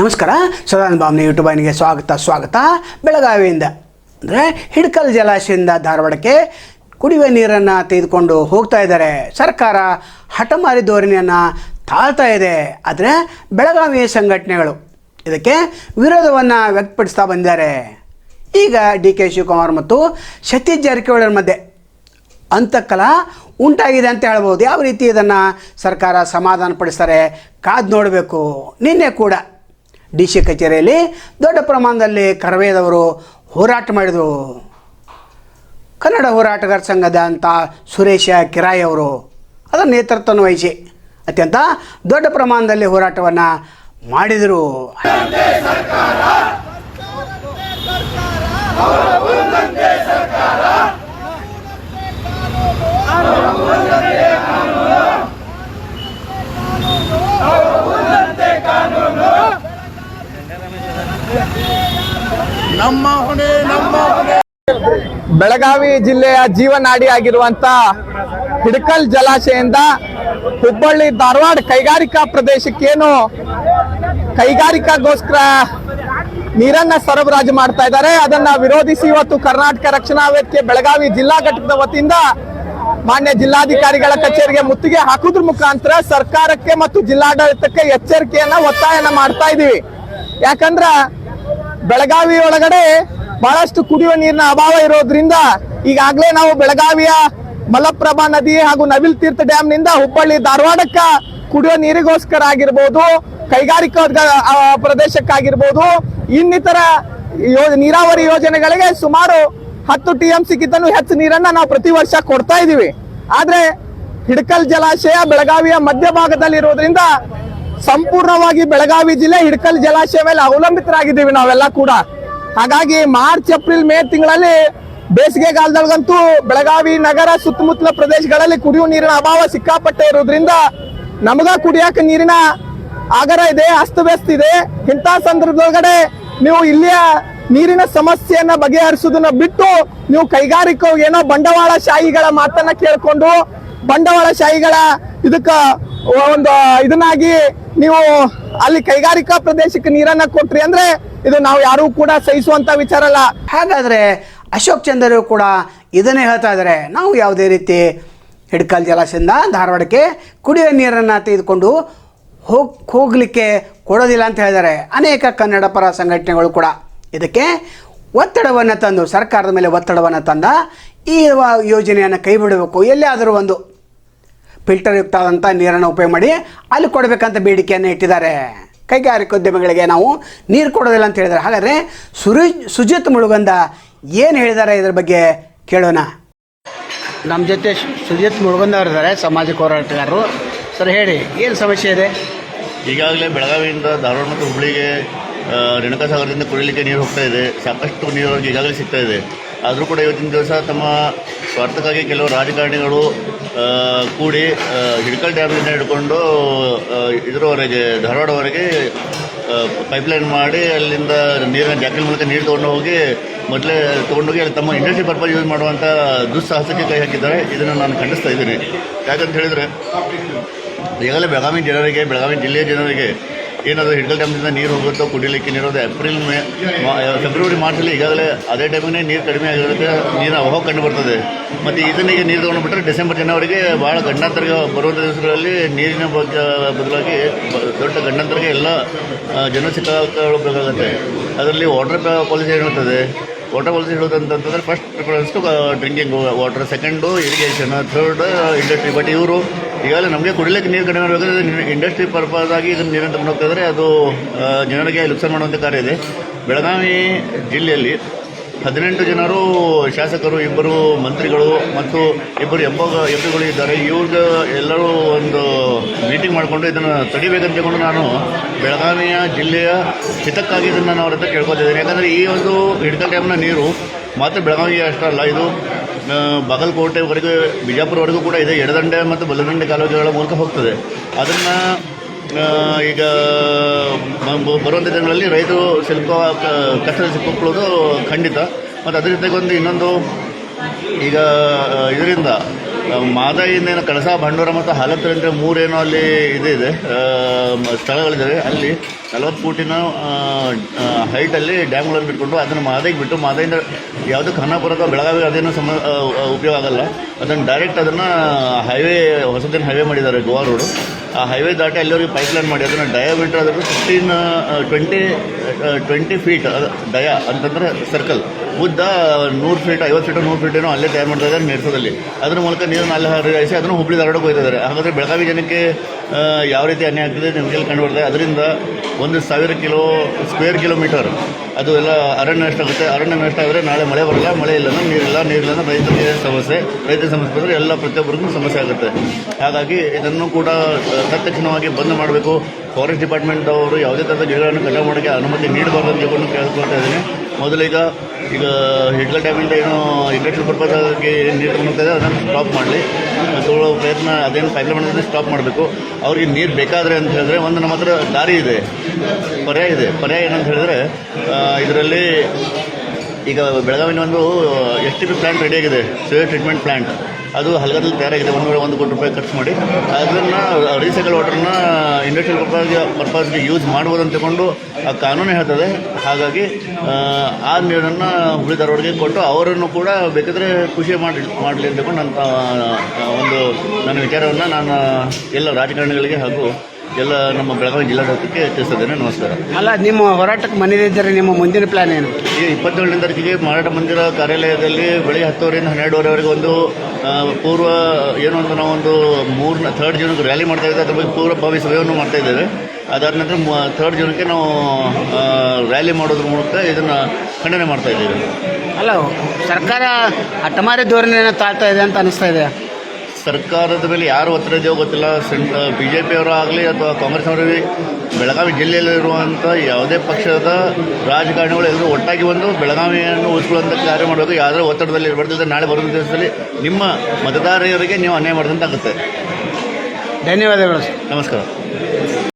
ನಮಸ್ಕಾರ. ಸದಾನಂದ ಬಾಮ್ನಿ ಯೂಟ್ಯೂಬ್ ವಾಹಿನಿಗೆ ಸ್ವಾಗತ ಸ್ವಾಗತ. ಬೆಳಗಾವಿಯಿಂದ, ಅಂದರೆ ಹಿಡ್ಕಲ್ ಜಲಾಶಯದಿಂದ ಧಾರವಾಡಕ್ಕೆ ಕುಡಿಯುವ ನೀರನ್ನು ತೆಗೆದುಕೊಂಡು ಹೋಗ್ತಾ ಇದ್ದಾರೆ. ಸರ್ಕಾರ ಹಠಮಾರಿ ಧೋರಣೆಯನ್ನು ತಾಳ್ತಾ ಇದೆ. ಆದರೆ ಬೆಳಗಾವಿಯ ಸಂಘಟನೆಗಳು ಇದಕ್ಕೆ ವಿರೋಧವನ್ನು ವ್ಯಕ್ತಪಡಿಸ್ತಾ ಬಂದಿದ್ದಾರೆ. ಈಗ ಡಿ ಕೆ ಶಿವಕುಮಾರ್ ಮತ್ತು ಸತೀಶ್ ಜಾರಕಿಹೊಳಿ ಮಧ್ಯೆ ಅಂತಕಲ ಉಂಟಾಗಿದೆ ಅಂತ ಹೇಳ್ಬೋದು. ಯಾವ ರೀತಿ ಇದನ್ನು ಸರ್ಕಾರ ಸಮಾಧಾನಪಡಿಸ್ತಾರೆ ಕಾದು ನೋಡಬೇಕು. ನಿನ್ನೆ ಕೂಡ ಡಿ ಸಿ ಕಚೇರಿಯಲ್ಲಿ ದೊಡ್ಡ ಪ್ರಮಾಣದಲ್ಲಿ ಕರವೇದವರು ಹೋರಾಟ ಮಾಡಿದರು. ಕನ್ನಡ ಹೋರಾಟಗಾರ ಸಂಘದ ಅಂತ ಸುರೇಶ ಕಿರಾಯ್ ಅವರು. ಅದರ ನೇತೃತ್ವವನ್ನು ವಹಿಸಿ ಅತ್ಯಂತ ದೊಡ್ಡ ಪ್ರಮಾಣದಲ್ಲಿ ಹೋರಾಟವನ್ನು ಮಾಡಿದರು ನಮ್ಮ ಹೊಣೆ ನಮ್ಮ ಹೊಣೆ ಬೆಳಗಾವಿ ಜಿಲ್ಲೆಯ ಜೀವನಾಡಿ ಆಗಿರುವಂತ ಹಿಡಕಲ್ ಜಲಾಶಯದಿಂದ ಹುಬ್ಬಳ್ಳಿ ಧಾರವಾಡ ಕೈಗಾರಿಕಾ ಪ್ರದೇಶಕ್ಕೇನು ಕೈಗಾರಿಕಾಗೋಸ್ಕರ ನೀರನ್ನ ಸರಬರಾಜು ಮಾಡ್ತಾ ಇದ್ದಾರೆ. ಅದನ್ನ ವಿರೋಧಿಸಿ ಇವತ್ತು ಕರ್ನಾಟಕ ರಕ್ಷಣಾ ವೇದಿಕೆ ಬೆಳಗಾವಿ ಜಿಲ್ಲಾ ಘಟಕದ ವತಿಯಿಂದ ಮಾನ್ಯ ಜಿಲ್ಲಾಧಿಕಾರಿಗಳ ಕಚೇರಿಗೆ ಮುತ್ತಿಗೆ ಹಾಕುದ್ರ ಮುಖಾಂತರ ಸರ್ಕಾರಕ್ಕೆ ಮತ್ತು ಜಿಲ್ಲಾಡಳಿತಕ್ಕೆ ಎಚ್ಚರಿಕೆಯನ್ನ ಒತ್ತಾಯನ ಮಾಡ್ತಾ ಇದೀವಿ. ಯಾಕಂದ್ರ ಬೆಳಗಾವಿ ಒಳಗಡೆ ಬಹಳಷ್ಟು ಕುಡಿಯುವ ನೀರಿನ ಅಭಾವ ಇರೋದ್ರಿಂದ ಈಗಾಗಲೇ ನಾವು ಬೆಳಗಾವಿಯ ಮಲಪ್ರಭಾ ನದಿ ಹಾಗೂ ನವಿಲ್ ತೀರ್ಥ ಡ್ಯಾಮ್ನಿಂದ ಹುಬ್ಬಳ್ಳಿ ಧಾರವಾಡಕ್ಕ ಕುಡಿಯುವ ನೀರಿಗೋಸ್ಕರ ಆಗಿರ್ಬೋದು ಕೈಗಾರಿಕಾ ಪ್ರದೇಶಕ್ಕಾಗಿರ್ಬೋದು, ಇನ್ನಿತರ ಯೋ ನೀರಾವರಿ ಯೋಜನೆಗಳಿಗೆ ಸುಮಾರು ಹತ್ತು ಟಿ ಎಂ ಸಿಕ್ಕಿದ್ದನ್ನು ಹೆಚ್ಚು ನೀರನ್ನ ನಾವು ಪ್ರತಿ ವರ್ಷ ಕೊಡ್ತಾ ಇದೀವಿ. ಆದ್ರೆ ಹಿಡಕಲ್ ಜಲಾಶಯ ಬೆಳಗಾವಿಯ ಮಧ್ಯಭಾಗದಲ್ಲಿರೋದ್ರಿಂದ ಸಂಪೂರ್ಣವಾಗಿ ಬೆಳಗಾವಿ ಜಿಲ್ಲೆ ಹಿಡಕಲ್ ಜಲಾಶಯ ಮೇಲೆ ಅವಲಂಬಿತರಾಗಿದ್ದೀವಿ ನಾವೆಲ್ಲ ಕೂಡ. ಹಾಗಾಗಿ ಮಾರ್ಚ್, ಏಪ್ರಿಲ್, ಮೇ ತಿಂಗಳಲ್ಲಿ ಬೇಸಿಗೆಗಾಲದೊಳಗಂತೂ ಬೆಳಗಾವಿ ನಗರ ಸುತ್ತಮುತ್ತಲ ಪ್ರದೇಶಗಳಲ್ಲಿ ಕುಡಿಯುವ ನೀರಿನ ಅಭಾವ ಸಿಕ್ಕಾಪಟ್ಟೆ ಇರೋದ್ರಿಂದ ನಮಗ ಕುಡಿಯಾಕ ನೀರಿನ ಆಗರ ಇದೆ, ಅಸ್ತವ್ಯಸ್ತ ಇದೆ. ಇಂಥ ಸಂದರ್ಭದೊಳಗಡೆ ನೀವು ಇಲ್ಲಿಯ ನೀರಿನ ಸಮಸ್ಯೆಯನ್ನ ಬಗೆಹರಿಸೋದನ್ನ ಬಿಟ್ಟು ನೀವು ಕೈಗಾರಿಕೋ ಏನೋ ಬಂಡವಾಳ ಶಾಹಿಗಳ ಮಾತನ್ನ ಕೇಳ್ಕೊಂಡು ಬಂಡವಾಳ ಶಾಹಿಗಳ ಇದಕ್ಕ ಒಂದು ಇದನ್ನಾಗಿ ನೀವು ಅಲ್ಲಿ ಕೈಗಾರಿಕಾ ಪ್ರದೇಶಕ್ಕೆ ನೀರನ್ನ ಕೊಟ್ರಿ ಅಂದ್ರೆ ಇದು ನಾವು ಯಾರು ಕೂಡ ಸಹಿಸುವಂತ ವಿಚಾರ ಅಲ್ಲ. ಹಾಗಾದರೆ ಅಶೋಕ್ ಚಂದರು ಕೂಡ ಇದನ್ನೇ ಹೇಳ್ತಾ ಇದ್ದಾರೆ. ನಾವು ಯಾವುದೇ ರೀತಿ ಹಿಡ್ಕಲ್ ಜಲಾಶಯದಿಂದ ಧಾರವಾಡಕ್ಕೆ ಕುಡಿಯುವ ನೀರನ್ನು ತೆಗೆದುಕೊಂಡು ಹೋಗ್, ಹೋಗಲಿಕ್ಕೆ ಕೊಡೋದಿಲ್ಲ ಅಂತ ಹೇಳಿದ್ದಾರೆ. ಅನೇಕ ಕನ್ನಡ ಪರ ಸಂಘಟನೆಗಳು ಕೂಡ. ಇದಕ್ಕೆ ಒತ್ತಡವನ್ನು ತಂದು, ಸರ್ಕಾರದ ಮೇಲೆ ಒತ್ತಡವನ್ನು ತಂದ ಈ ಯೋಜನೆಯನ್ನು ಕೈ ಬಿಡಬೇಕು. ಎಲ್ಲಿಯಾದರೂ ಒಂದು ಫಿಲ್ಟರ್ ಯುಕ್ತ ನೀರನ್ನು ಉಪಯೋಗ ಮಾಡಿ ಅಲ್ಲಿ ಕೊಡಬೇಕಂತ ಬೇಡಿಕೆಯನ್ನು ಇಟ್ಟಿದ್ದಾರೆ. ಕೈಗಾರಿಕೋದ್ಯಮಿಗಳಿಗೆ ನಾವು ನೀರು ಕೊಡೋದಿಲ್ಲ ಅಂತ ಹೇಳಿದ್ದಾರೆ ಹಾಗಾದರೆ ಸುರಿ ಸುಜಿತ್ ಮುಳುಗಂದ ಏನು ಹೇಳಿದ್ದಾರೆ ಇದ್ರ ಬಗ್ಗೆ ಕೇಳೋಣ. ನಮ್ಮ ಜೊತೆ ಸುಜಿತ್ ಮುಳುಗಂದ ಅವರು ಇದ್ದಾರೆ ಸಾಮಾಜಿಕ ಹೋರಾಟಗಾರರು. ಸರ್ ಹೇಳಿ ಏನು ಸಮಸ್ಯೆ ಇದೆ? ಈಗಾಗಲೇ ಬೆಳಗಾವಿಯಿಂದ ಧಾರವಾಡ ಮತ್ತು ಹುಬ್ಬಳ್ಳಿಗೆ ರೇಣುಕಾ ರೇಣುಕಾಸಾಗರದಿಂದ ಕುಡಿಯಲಿಕ್ಕೆ ನೀರು ಹೋಗ್ತಾ ಇದೆ. ಸಾಕಷ್ಟು ನೀರು ಈಗಾಗಲೇ ಸಿಗ್ತಾ ಇದೆ. ಆದರೂ ಕೂಡ ಇವತ್ತಿನ ದಿವಸ ತಮ್ಮ ಸ್ವಾರ್ಥಕ್ಕಾಗಿ ಕೆಲವು ರಾಜಕಾರಣಿಗಳು ಕೂಡಿ ಹಿಡ್ಕಲ್ ಡ್ಯಾಮ್ನಿಂದ ಹಿಡ್ಕೊಂಡು ಇದರವರೆಗೆ, ಧಾರವಾಡವರೆಗೆ ಪೈಪ್ಲೈನ್ ಮಾಡಿ ಅಲ್ಲಿಂದ ನೀರಿನ ಜಾಕಿನ ಮೂಲಕ ನೀರು ತೊಗೊಂಡು ಹೋಗಿ, ಮೊದಲೇ ತೊಗೊಂಡೋಗಿ ಅಲ್ಲಿ ತಮ್ಮ ಇಂಡಸ್ಟ್ರಿ ಪರ್ಪಸ್ ಯೂಸ್ ಮಾಡುವಂಥ ದುಸ್ಸಾಹಸಕ್ಕೆ ಕೈ ಹಾಕಿದ್ದಾರೆ. ಇದನ್ನು ನಾನು ಖಂಡಿಸ್ತಾ ಇದ್ದೀನಿ. ಯಾಕಂತ ಹೇಳಿದರೆ ಈಗಾಗಲೇ ಬೆಳಗಾವಿ ಜನರಿಗೆ, ಬೆಳಗಾವಿ ಜಿಲ್ಲೆಯ ಜನರಿಗೆ ಏನಾದರೂ ಹಿಡ್ಕಲ್ ಡ್ಯಾಮ್ನಿಂದ ನೀರು ಹೋಗುತ್ತೋ ಕುಡಿಲಿಕ್ಕೆ ನೀರು ಅದು ಏಪ್ರಿಲ್ ಮೇ ಫೆಬ್ರವರಿ ಮಾರ್ಚಲ್ಲಿ ಈಗಾಗಲೇ ಅದೇ ಟೈಮಿಗೆ ನೀರು ಕಡಿಮೆ ಆಗಿರುತ್ತೆ. ನೀರು ಅಭಾವ ಕಂಡು ಬರ್ತದೆ. ಮತ್ತು ಇದನ್ನಿಗೆ ನೀರು ತೊಗೊಂಡ್ಬಿಟ್ರೆ ಡಿಸೆಂಬರ್ ಜನವರಿಗೆ ಭಾಳ ಗಂಡಾಂತರಿಗೆ ಬರುವಂಥ ದಿವಸಗಳಲ್ಲಿ ನೀರಿನ ಬಗ್ಗೆ ಬದಲಾಗಿ ದೊಡ್ಡ ಗಂಡಾಂತರಿಗೆ ಎಲ್ಲ ಜನ ಸಿಕ್ಕಾಕೊಳ್ಳಬೇಕಾಗತ್ತೆ ಅದರಲ್ಲಿ ವಾಟರ್ ಪಾಲಿಸಿ ಏನಿರ್ತದೆ water policy ಹೇಳೋದಂತಂದ್ರೆ first preference to drinking water second irrigation third industry but ಇವರು ಈಗಾಗಲೇ ನಮಗೆ ಕುಡಿಲಿಕ್ಕೆ ನೀರು ಕಡಿಮೆ ಆಗಬೇಕಾದ್ರೆ ಇಂಡಸ್ಟ್ರಿ ಪರ್ಪಸ್ ಆಗಿ ಇದನ್ನು ನೀರನ್ನು ತಗೊಂಡು ಹೋಗ್ತಾ ಅದು ಜನರಿಗೆ ಲುಕ್ಸನ್ ಮಾಡುವಂಥ ಕಾರ್ಯ ಇದೆ. ಬೆಳಗಾವಿ ಜಿಲ್ಲೆಯಲ್ಲಿ ಹದಿನೆಂಟು ಜನರು ಶಾಸಕರು, ಇಬ್ಬರು ಮಂತ್ರಿಗಳು ಮತ್ತು ಇಬ್ಬರು ಎಂಬ ಎಂ ಪಿಗಳು ಇದ್ದಾರೆ. ಇವ್ರಿಗೆ ಎಲ್ಲರೂ ಒಂದು ಮೀಟಿಂಗ್ ಮಾಡಿಕೊಂಡು ಇದನ್ನು ತಡಿಬೇಕಂತ ಹೇಳ್ಕೊಂಡು ನಾನು ಬೆಳಗಾವಿಯ ಜಿಲ್ಲೆಯ ಹಿತಕ್ಕಾಗಿ ಇದನ್ನು ನಾನು ಅವ್ರ ಹತ್ರ ಕೇಳ್ಕೊತಿದ್ದೇನೆ. ಯಾಕಂದರೆ ಈ ಒಂದು ಹಿಡ್ಕಲ್ ಟೈಮ್ನ ನೀರು ಮಾತ್ರ ಬೆಳಗಾವಿಗೆ ಅಷ್ಟೇ ಅಲ್ಲ, ಇದು ಬಾಗಲಕೋಟೆವರೆಗೂ, ಬಿಜಾಪುರವರೆಗೂ ಕೂಡ ಇದೆ. ಎಡದಂಡೆ ಮತ್ತು ಬಲದಂಡೆ ಕಾಲುವೆಗಳ ಮೂಲಕ ಹೋಗ್ತದೆ. ಅದನ್ನು ಈಗ ಬರುವಂಥ ದಿನಗಳಲ್ಲಿ ರೈತರು ಸಿಲುಕೋ ಕಷ್ಟದಲ್ಲಿ ಸಿಕ್ಕೊಳ್ಳೋದು ಖಂಡಿತ. ಮತ್ತು ಅದ್ರ ಜೊತೆಗೆ ಒಂದು ಇನ್ನೊಂದು, ಈಗ ಇದರಿಂದ ಮಾದಾಯಿಯಿಂದ ಏನು ಕಳಸ ಬಂಡೂರ ಮತ್ತು ಹಾಲತ್ತರಿಂದ ಮೂರೇನೋ ಅಲ್ಲಿ ಇದು ಇದೆ ಸ್ಥಳಗಳಿದ್ದಾವೆ ಅಲ್ಲಿ ನಲವತ್ತು ಫೂಟಿನ ಹೈಟಲ್ಲಿ ಡ್ಯಾಮ್ಗಳನ್ನು ಬಿಟ್ಕೊಂಡು ಅದನ್ನು ಮಾದಾಯಿಗೆ ಬಿಟ್ಟು ಮಾದಾಯಿಂದ ಯಾವುದೂ ಖಾನಾಪುರ ಅಥವಾ ಬೆಳಗಾವಿ ಅದೇನು ಸಮ ಉಪಯೋಗ ಆಗಲ್ಲ. ಅದನ್ನು ಡೈರೆಕ್ಟ್ ಅದನ್ನು ಹೈವೇ ಹೊಸದೇನು ಹೈವೇ ಮಾಡಿದ್ದಾರೆ ಗೋವಾ ರೋಡು ಆ ಹೈವೇ ದಾಟಿ ಅಲ್ಲಿವರೆಗೆ ಪೈಪ್ಲೈನ್ ಮಾಡಿ, ಅದನ್ನು ಡಯಾಮೀಟರ್ ಅದನ್ನು fifteen twenty twenty feet dia ಅಂತಂದರೆ ಸರ್ಕಲ್ ಉದ್ದ ನೂರು ಫೀಟ್ ಐವತ್ತು ಫೀಟ್ ನೂರು ಫೀಟ್ ಏನೋ ಅಲ್ಲೇ ತಯಾರು ಮಾಡ್ತಾ ಇದ್ದಾರೆ ನೇರಸದಲ್ಲಿ ಅದ್ರ ಮೂಲಕ ನೀರನ್ನು ಅಲ್ಲಿ ಹರಿಸಿ ಅದನ್ನು ಹುಬ್ಳಿ ಧಾರವಾಡಕ್ಕೆ ಹೋಗ್ತಿದ್ದಾರೆ ಹಾಗಾದರೆ ಬೆಳಗಾವಿ ಜನಕ್ಕೆ ಯಾವ ರೀತಿ ಅನ್ಯಾಯ ಆಗ್ತದೆ ನಿಮಗೆ ಕಂಡು ಬರ್ತದೆ ಅದರಿಂದ ಒಂದು ಸಾವಿರ ಕಿಲೋ ಸ್ಕ್ವೇರ್ ಕಿಲೋಮೀಟರ್ ಅದು ಎಲ್ಲ ಅರಣ್ಯ ನಷ್ಟ ಆಗುತ್ತೆ. ಅರಣ್ಯ ನಷ್ಟ ಆದರೆ ನಾಳೆ ಮಳೆ ಬರಲ್ಲ, ಮಳೆ ಇಲ್ಲ ನೀರಿಲ್ಲ. ನೀರಿಲ್ಲ ರೈತರಿಗೆ ಸಮಸ್ಯೆ. ರೈತರ ಸಮಸ್ಯೆ ಬಂದರೆ ಎಲ್ಲ ಪ್ರತಿಯೊಬ್ಬರಿಗೂ ಸಮಸ್ಯೆ ಆಗುತ್ತೆ. ಹಾಗಾಗಿ ಇದನ್ನು ಕೂಡ ತತ್ಕ್ಷಣವಾಗಿ ಬಂದ್ ಮಾಡಬೇಕು. ಫಾರೆಸ್ಟ್ ಡಿಪಾರ್ಟ್ಮೆಂಟ್ ಅವರು ಯಾವುದೇ ಥರದ ಗಿಡಗಳನ್ನು ಕಟಾವು ಮಾಡೋಕ್ಕೆ ಅನುಮತಿ ನೀಡಬಾರ್ದು ಅಂತ ಕೇಳ್ಕೊಳ್ತಾ ಇದ್ದೀನಿ. ಮೊದಲೀಗ ಈಗ ಹಿಡ್ಲ ಡ್ಯಾಮಿಂದ ಏನು ಇಂಡಸ್ಟ್ರಿಯಲ್ ಪರ್ಪಸ್ಗೆ ನೀರು ತಗೊಂಡ್ತಾ ಇದೆ, ಅದನ್ನು ಸ್ಟಾಪ್ ಮಾಡಲಿ. ತೊಗೊಳ್ಳೋ ಪ್ರಯತ್ನ, ಅದೇನು ಪೈಪ್ಲೈನ್ ಮಾಡೋದನ್ನ ಸ್ಟಾಪ್ ಮಾಡಬೇಕು. ಅವ್ರಿಗೆ ನೀರು ಬೇಕಾದರೆ ಅಂತ ಹೇಳಿದ್ರೆ ಒಂದು ನಮ್ಮ ಹತ್ರ ದಾರಿ ಇದೆ. ಪರ್ಯಾಯ ಇದೆ. ಪರ್ಯಾಯ ಏನಂತ ಹೇಳಿದ್ರೆ ಇದರಲ್ಲಿ ಈಗ ಬೆಳಗಾವಿನ ಒಂದು ಎಸ್ ಟಿ ಪಿ ಪ್ಲ್ಯಾಂಟ್ ರೆಡಿಯಾಗಿದೆ ಸಿವೇಜ್ ಟ್ರೀಟ್ಮೆಂಟ್ ಪ್ಲ್ಯಾಂಟ್ ಅದು ಹಲಗದಲ್ಲಿ ತಯಾರಾಗಿದೆ ಒಂದು ಒಂದು ಕೋಟಿ ರೂಪಾಯಿ ಖರ್ಚು ಮಾಡಿ. ಅದನ್ನು ರೀಸೈಕಲ್ ವಾಟರ್ನ ಇಂಡಸ್ಟ್ರಿಯಲ್ ಪರ್ಪಸ್ಗೆ ಪರ್ಪಸ್ಗೆ ಯೂಸ್ ಮಾಡ್ಬೋದು ಅಂತ ತಗೊಂಡು ಆ ಕಾನೂನು ಹೇಳ್ತದೆ. ಹಾಗಾಗಿ ಆ, ನೀರನ್ನು ಹುಳಿ ಧಾರವಾಡಿಗೆ ಕೊಟ್ಟು ಅವರನ್ನು ಕೂಡ ಬೇಕಾದರೆ ಖುಷಿ ಮಾಡಿ ಮಾಡಲಿ ಅಂತ ತಗೊಂಡು ಒಂದು ನನ್ನ ವಿಚಾರವನ್ನು ನಾನು ಎಲ್ಲ ರಾಜಕಾರಣಿಗಳಿಗೆ ಹಾಗೂ ಎಲ್ಲ ನಮ್ಮ ಬೆಳಗಾವಿ ಜಿಲ್ಲಾಡಳಿತಕ್ಕೆ ತಿಳಿಸಿದ್ದೇನೆ ನಮಸ್ಕಾರ. ಅಲ್ಲ ನಿಮ್ಮ ಹೋರಾಟಕ್ಕೆ ಮನೆಯಲ್ಲಿದ್ದರೆ ನಿಮ್ಮ ಮುಂದಿನ ಪ್ಲಾನ್ ಏನು? ಈ ಇಪ್ಪತ್ತೇಳನೇ ತಾರೀಕಿಗೆ ಮಾರಾಟ ಮಂದಿರ ಕಾರ್ಯಾಲಯದಲ್ಲಿ ಬೆಳಗ್ಗೆ ಹತ್ತುವರೆಯಿಂದ ಹನ್ನೆರಡುವರೆವರೆಗೆ ಒಂದು ಪೂರ್ವ ಏನು ಅಂತ ನಾವೊಂದು ಮೂರನೇ ಥರ್ಡ್ ಜೂನ್ಗೆ ರ್ಯಾಲಿ ಮಾಡ್ತಾ ಇದ್ದೇವೆ. ಅದ್ರ ಬಗ್ಗೆ ಪೂರ್ವಭಾವಿ ಸಭೆಯನ್ನು ಮಾಡ್ತಾ ಇದ್ದೇವೆ. ಅದಾದ ನಂತರ ಥರ್ಡ್ ಜೂನ್ಗೆ ನಾವು ರ್ಯಾಲಿ ಮಾಡೋದ್ರ ಮೂಲಕ ಇದನ್ನು ಖಂಡನೆ ಮಾಡ್ತಾ ಇದ್ದೇವೆ. ಅಲ್ಲ ಸರ್ಕಾರ ಹಠಮಾರಿ ಧೋರಣೆಯನ್ನು ತಾಳ್ತಾ ಇದೆ ಅಂತ ಅನಿಸ್ತಾ ಇದೆ. ಸರ್ಕಾರದ ಮೇಲೆ ಯಾರು ಒತ್ತಡ ಇದೆಯೋ ಗೊತ್ತಿಲ್ಲ. ಸೆಂಟ್ ಬಿ ಜೆ ಪಿಯವರು ಆಗಲಿ ಅಥವಾ ಕಾಂಗ್ರೆಸ್ ಅವರಿಗೆ ಬೆಳಗಾವಿ ಜಿಲ್ಲೆಯಲ್ಲಿರುವಂಥ ಯಾವುದೇ ಪಕ್ಷದ ರಾಜಕಾರಣಿಗಳು ಎಲ್ಲರೂ ಒಟ್ಟಾಗಿ ಬಂದು ಬೆಳಗಾವಿಯನ್ನು ಉಳಿಸ್ಕೊಳ್ಳುವಂಥ ಕಾರ್ಯ ಮಾಡಬೇಕು ಯಾವುದೇ ಒತ್ತಡದಲ್ಲಿ ಇರಬಾರ್ದು ನಾಳೆ ಬರುವ ದಿವಸದಲ್ಲಿ ನಿಮ್ಮ ಮತದಾರರಿಗೆ ನೀವು ಅನ್ಯಾಯ ಮಾಡಿದಂತಾಗುತ್ತೆ. ಧನ್ಯವಾದಗಳು ನಮಸ್ಕಾರ.